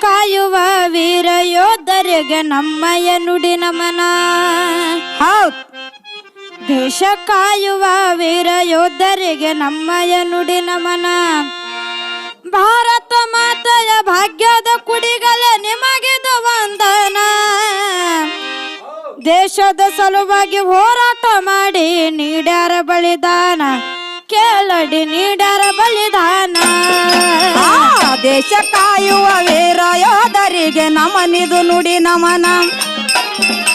ಕಾಯುವ ವೀರ ಯೋಧರಿಗೆ ನಮ್ಮಯ ನುಡಿ ನಮನ. ಹೌದ್. ದೇಶ ಕಾಯುವ ವೀರ ಯೋಧರಿಗೆ ನಮ್ಮಯ ನುಡಿ ನಮನ. ಭಾರತ ಮಾತೆಯ ಭಾಗ್ಯದ ಕುಡಿಗಲೇ ನಿಮಗಿದು ವಂದನ. ದೇಶದ ಸಲುವಾಗಿ ಹೋರಾಟ ಮಾಡಿ ನೀಡ್ಯಾರ ಬಲಿದಾನ. ಕೇಳಡಿ ನೀಡ್ಯಾರ ಬಲಿದಾನ. ದೇಶ ಕಾಯುವ ವೀರ ಯೋಧರಿಗೆ ನಮನಿದು ನುಡಿ ನಮನ.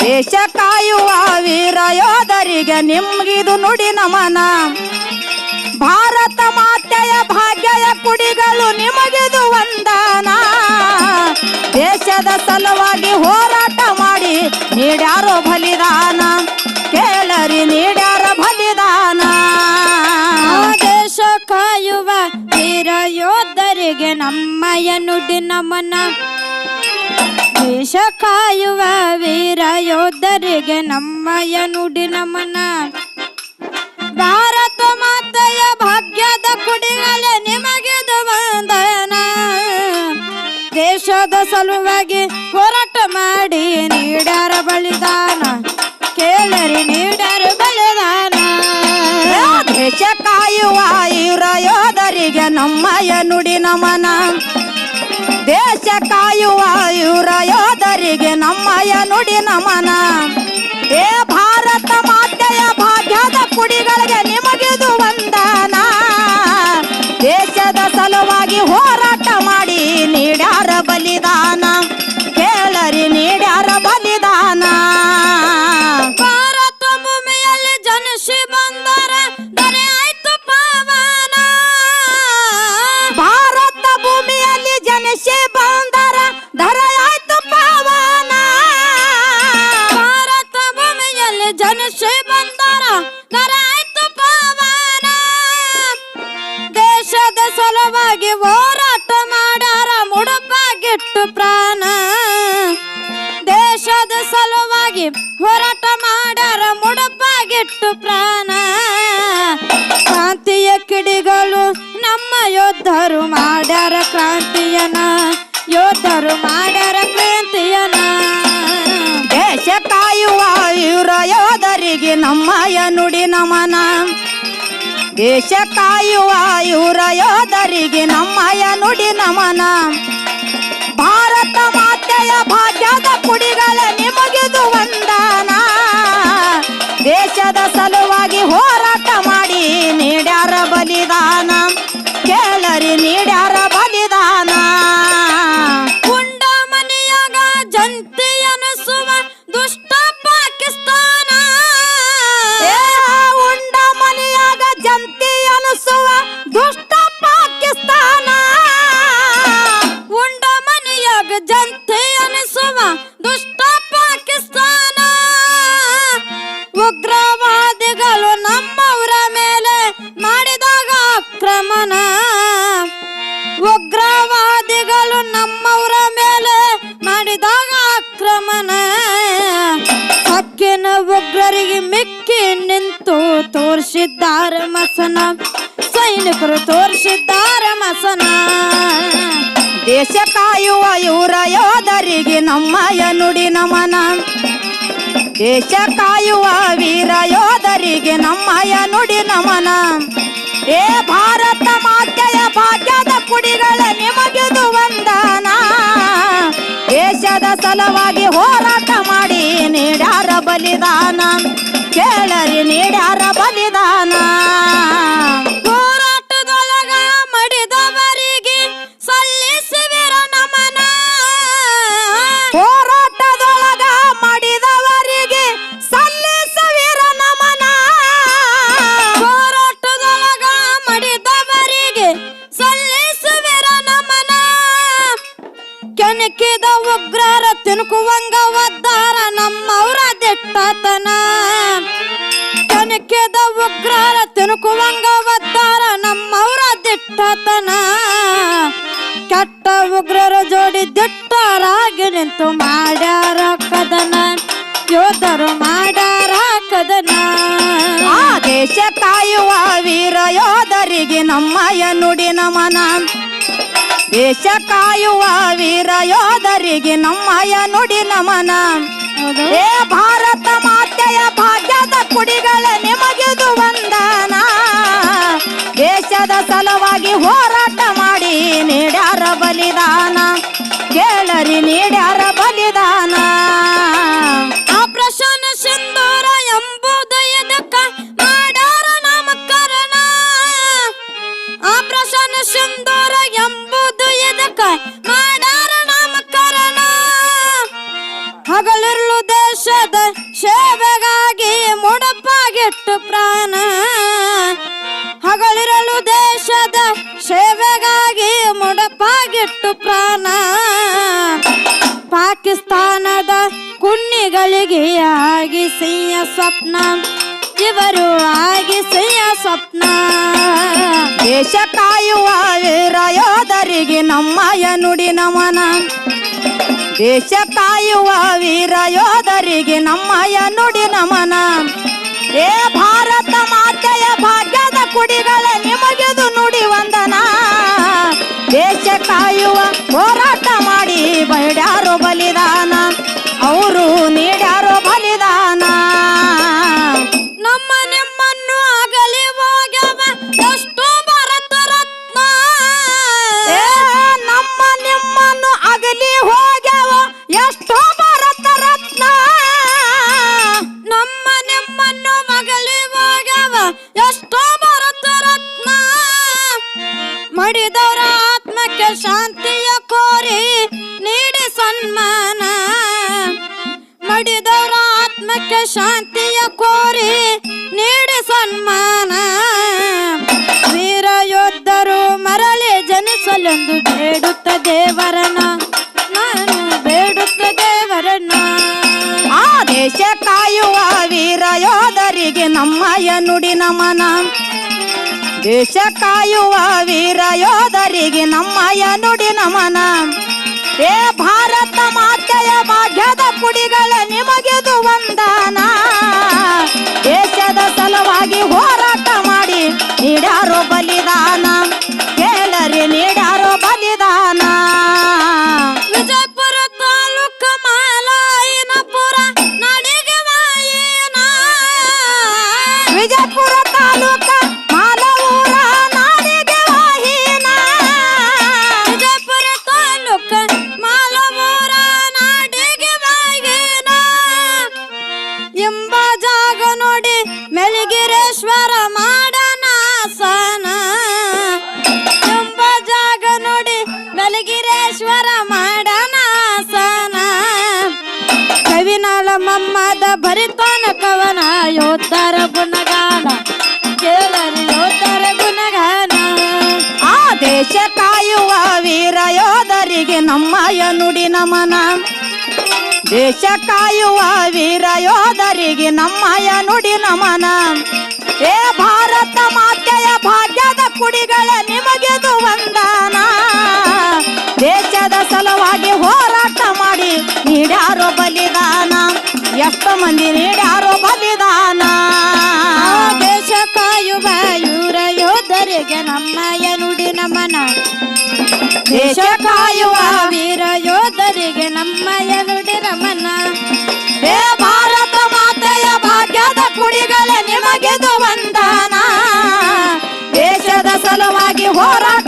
ದೇಶ ಕಾಯುವ ವೀರ ಯೋಧರಿಗೆ ನಿಮ್ಗಿದು ನುಡಿ ನಮನ. ಭಾರತ ಮಾತೆಯ ಭಾಗ್ಯಯ ಕುಡಿಗಳು ನಿಮಗಿದು ವಂದನ. ದೇಶದ ಸಲುವಾಗಿ ಹೋರಾಟ ಮಾಡಿ, ನೀಡ್ಯಾರೋ ಬಲಿದಾನ. ನುಡಿ ನಮನ ದೇಶ ಕಾಯುವ ವೀರ ಯೋಧರಿಗೆ ನಮ್ಮಯ ನುಡಿ ನಮನ ಭಾರತ ಮಾತೆಯ ಭಾಗ್ಯದ ಕುಡಿಗಲೆ ನಿಮಗಿದು ವಂದನ. ದೇಶದ ಸಲುವಾಗಿ ಹೋರಾಟ ಮಾಡಿ ನೀಡಾರ ಬಲಿದಾನ. ಕೇಳರಿ ನೀಡ್ಯಾರ ಬಲಿದಾನ. ದೇಶ ಕಾಯುವ ಇರ ಯೋಧರಿಗೆ ನಮ್ಮಯ ನುಡಿ ನಮನ ದೇಶ ಕಾಯುವ ಇವರ ಯೋಧರಿಗೆ ನಮ್ಮಯ ನುಡಿ ನಮನ. ಏ ಭಾರತ ಮಾತೆಯ ಭಾಗ್ಯದ ಕುಡಿಗಳಿಗೆ ಭೂಮಿಯಲ್ಲಿ ಬಂದಾರ ಕರಾಯ್ತು ಪವನ. ದೇಶದ ಸಲುವಾಗಿ ಹೋರಾಟ ಮಾಡಾರ, ಮುಡುಪಾಗಿಟ್ಟು ಪ್ರಾಣ. ದೇಶದ ಸಲುವಾಗಿ ಹೋರಾಟ ಮಾಡ್ಯಾರ ಮುಡುಪಾಗಿಟ್ಟು ಪ್ರಾಣ. ದೇಶ ಕಾಯುವ ಇವರ ಯೋಧರಿಗೆ ನಮ್ಮಯ ನುಡಿ ನಮನ. ಭಾರತ ಮಾತೆಯ ಭಾಗ್ಯದ ಕುಡಿಗಳ ನಿಮಗಿದು ವಂದನ. ದೇಶದ ಸಲುವಾಗಿ ಮಸನ ಸೈನಿಕರು ತೋರಿಸಿದ್ದಾರೆ ಮಸನ. ದೇಶ ಕಾಯುವ ಇವರ ಯೋಧರಿಗೆ ನಮ್ಮಯ ನುಡಿ ನಮನ. ದೇಶ ಕಾಯುವ ವೀರ ಯೋಧರಿಗೆ ನಮ್ಮಯ ನುಡಿ ನಮನ. ಏ ಭಾರತ ಮಾತೆಯ ಭಾಗ್ಯದ ಕುಡಿಗಳ ನಿಮಗಿದು ವಂದನ. ದೇಶದ ಸಲುವಾಗಿ ಹೋರಾಟ ಮಾಡಿ ನೀಡ್ಯಾರ ಬಲಿದಾನ. ಕೇಳರಿ ನೀಡ್ಯಾರ ಬಲಿದಾನ ಯೋಧರು ಮಾಡಾರ ಕದನ. ಆ ದೇಶ ಕಾಯುವ ವೀರ ಯೋಧರಿಗೆ ನಮ್ಮಯ ನುಡಿ ನಮನ. ದೇಶ ಕಾಯುವ ವೀರ ಯೋಧರಿಗೆ ನಮ್ಮಯ ನುಡಿ ನಮನ. ಏ ಭಾರತ ಮಾತೆಯ ಭಾಗ್ಯದ ಕುಡಿಗಳ ನಿಮಗಿದು ವಂದನ. ದೇಶದ ಸಲುವಾಗಿ ಹೋರಾಟ ಮಾಡಿ ನೀಡ್ಯಾರ ಬಲಿದಾನ. ಕೇಳರಿ ನೀಡ್ಯಾರ ದೇಶದ ಸೇವೆಗಾಗಿ ಮುಡಪಾಗಿಟ್ಟು ಪ್ರಾಣ. ಹಗಳಿರಲು ದೇಶದ ಸೇವೆಗಾಗಿ ಮುಡಪಾಗಿಟ್ಟು ಪ್ರಾಣ. ಪಾಕಿಸ್ತಾನದ ಕುಣ್ಣಿಗಳಿಗೆ ಆಗಿಸಿಯ ಸ್ವಪ್ನ, ಇವರು ಆಗಿಸಿಯ ಸ್ವಪ್ನ. ದೇಶ ಕಾಯುವ ವೀರ ಯೋಧರಿಗೆ ನಮ್ಮಯ ನುಡಿ ನಮನ ದೇಶ ಕಾಯುವ ವೀರ ಯೋಧರಿಗೆ ನಮ್ಮಯ ನುಡಿ ನಮನ. ಏ ಭಾರತ ಮಾತೆಯ ಭಾಗ್ಯದ ಕುಡಿಗಳ ನಿಮಗಿದು ನುಡಿ ವಂದನ. ದೇಶ ಕಾಯುವ ಹೋರಾಟ ಮಾಡಿ ಬೇಡ್ಯಾರೋ ಬಲಿದಾನ. ಕೋರಿ ನೀಡಿ ಸನ್ಮಾನ. ವೀರ ಯೋಧರು ಮರಳಿ ಜನಿಸಲೆಂದು ಬೇಡುತ್ತ ದೇವರನ ನಾನು ಬೇಡುತ್ತ ದೇವರನ್ನ. ಆ ದೇಶ ಕಾಯುವ ವೀರ ಯೋಧರಿಗೆ ನಮ್ಮಯ ನುಡಿ ನಮನ. ದೇಶ ಕಾಯುವ ವೀರ ಯೋಧರಿಗೆ ನಮ್ಮಯ ನುಡಿ ನಮನ. ಏ ಭಾರತ ಮಾತೆಯ ಭಾಗ್ಯದ ಕುಡಿಗಳ ನಿಮಗಿದು ನೀಡ್ಯಾರೋ ಬಲಿದಾನ ಭರಿತಾನ ಕವನ ಯೋಧರ ಗುಣಗಾನ ಕೇಳರಿ ಯೋಧರ ಗುಣಗಾನ. ಆ ದೇಶ ಕಾಯುವ ವೀರ ಯೋಧರಿಗೆ ನಮ್ಮಯ ನುಡಿ ನಮನ. ದೇಶ ಕಾಯುವ ವೀರ ಯೋಧರಿಗೆ ನಮ್ಮಯ ನುಡಿ ನಮನ. ಏ ಭಾರತ ಮಾತೆಯ ಭಾಗ್ಯದ ಕುಡಿಗಳ ನಿಮಗಿದು ವಂದನ ಎಷ್ಟು ಮಂದಿ ನೀಡ್ಯಾರೋ ಬಲಿದಾನ. ದೇಶ ಕಾಯುವ ಇವರ ಯೋಧರಿಗೆ ನಮ್ಮಯ ನುಡಿ ನಮನ. ದೇಶ ಕಾಯುವ ವೀರ ಯೋಧರಿಗೆ ನಮ್ಮಯ ನುಡಿ ನಮನ. ಹೇ ಭಾರತ ಮಾತೆಯ ಭಾಗ್ಯದ ಕುಡಿಗಳ ನಿಮಗೆದು ವಂದನ. ದೇಶದ ಸಲುವಾಗಿ ಹೋರಾಟ